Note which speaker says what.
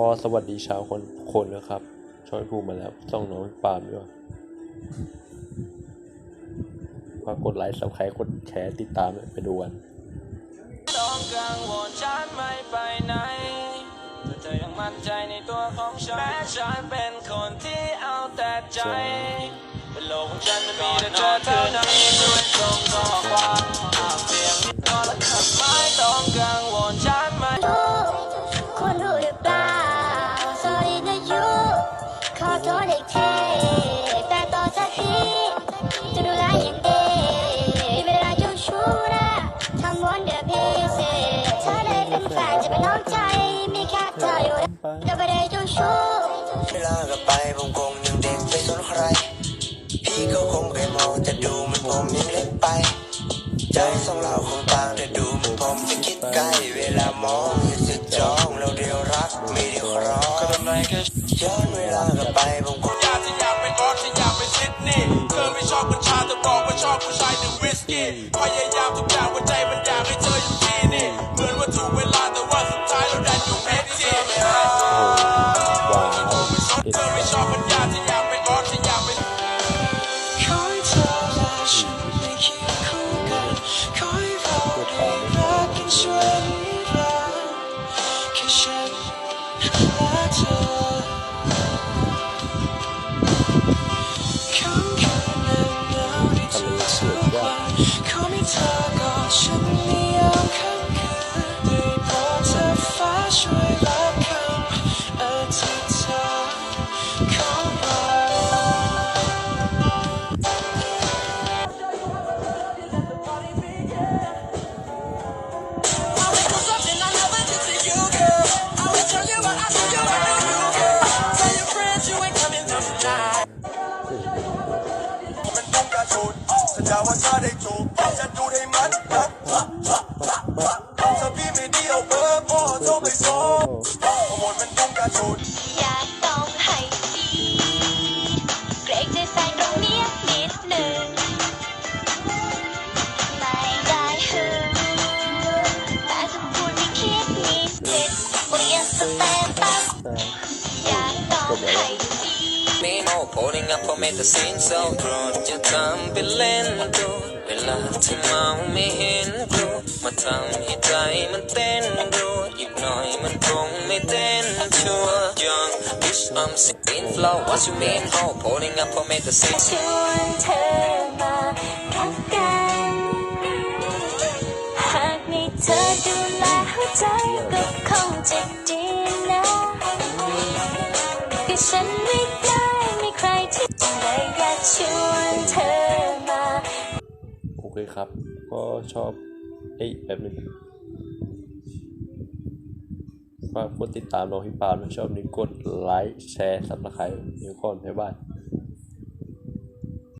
Speaker 1: ก็สวัสดีชาวคนคนนะครับช่องพูดมาแล้วต้องน้องปาล์มด้วยฝากกดไลค์สับใครกดแชร์ติดตามไปดูกัน
Speaker 2: ต้องกังวลฉันไม่ไปไหนแต่เธอยังมั่นใจในตัวของฉันแม้ฉันเป็นคนที่เอาแต่ใจเป็นโลกของฉันมันมีแต่เธอเท่านั้นช่วยส่งข้อความ อได้
Speaker 3: เป็นแฟนจะเป็นน้องใจมีแค่เธออยู่จะไม่ได้จ้าชู้
Speaker 4: เวลากับไปผมคงยังเด็กไม่สนใคร พี่ก็คงเคยมองแต่ดูเหมันผมยังเล็กไป ใจสองเราคงต่างแต่ดูเหมันผมยังคิดไกลเวลามองเห็นสึกจอง ย้อนเวลากลับไปผมคง
Speaker 5: อยากจะอยากเป็นบอสฉันอยากเป็นซิดนีย์เธอไม่ชอบกัญชาแต่บอกว่าชอบผู้ชายดื่มวิสกี้พยายามทุกอย่างว่าใจมันอยากให้เธออยู่ที่นี่เหมือนว่าถูกเวลาแต่ว่าสุดท้ายเราดันอยู่ำ
Speaker 4: อธิษฐา
Speaker 5: ต้องการสูตรสัญญาว่าถ้าได้จูบจะดูดให้มันนะถ้าพี่ไม่ดีเอาเบอร์พ่อโทรไปฟ้องหมดมันต้องการสูตร
Speaker 3: อยากต้องให้ดีเกรงใจแฟนตรงเนี้ยนิดหนึ่งไม่ได้หึงแต่จะพูดไม่คิดมีสิทธิ์เปลี่ยนสเตตัสอยากต้องให้ ดี
Speaker 2: มีโม pulling up ผมเมตาซีน so true จะทำเป็นเล่นดูเวลาที่เมาไม่เห็นครูมาทำให้ใจมันเต้นดูอีกหน่อยมันคงไม่เต้นชัวร์ young bitch I'm sick flow what you mean oh pulling up ผมเมตาซีน
Speaker 3: ชวนเธอมาพักกันหากมีเธอดูแลหัวใจก็คงจะดีนะก็ฉันไม่ ชวนเธอมา
Speaker 1: โอเคครับ ก็ชอบ เอ้ยแบบนึงฝากกดติดตามน้องพี่ปาล์มนชอบนี้กดไลค์แชร์สับสไครต์นิ้วก้อนบ๊ายบาย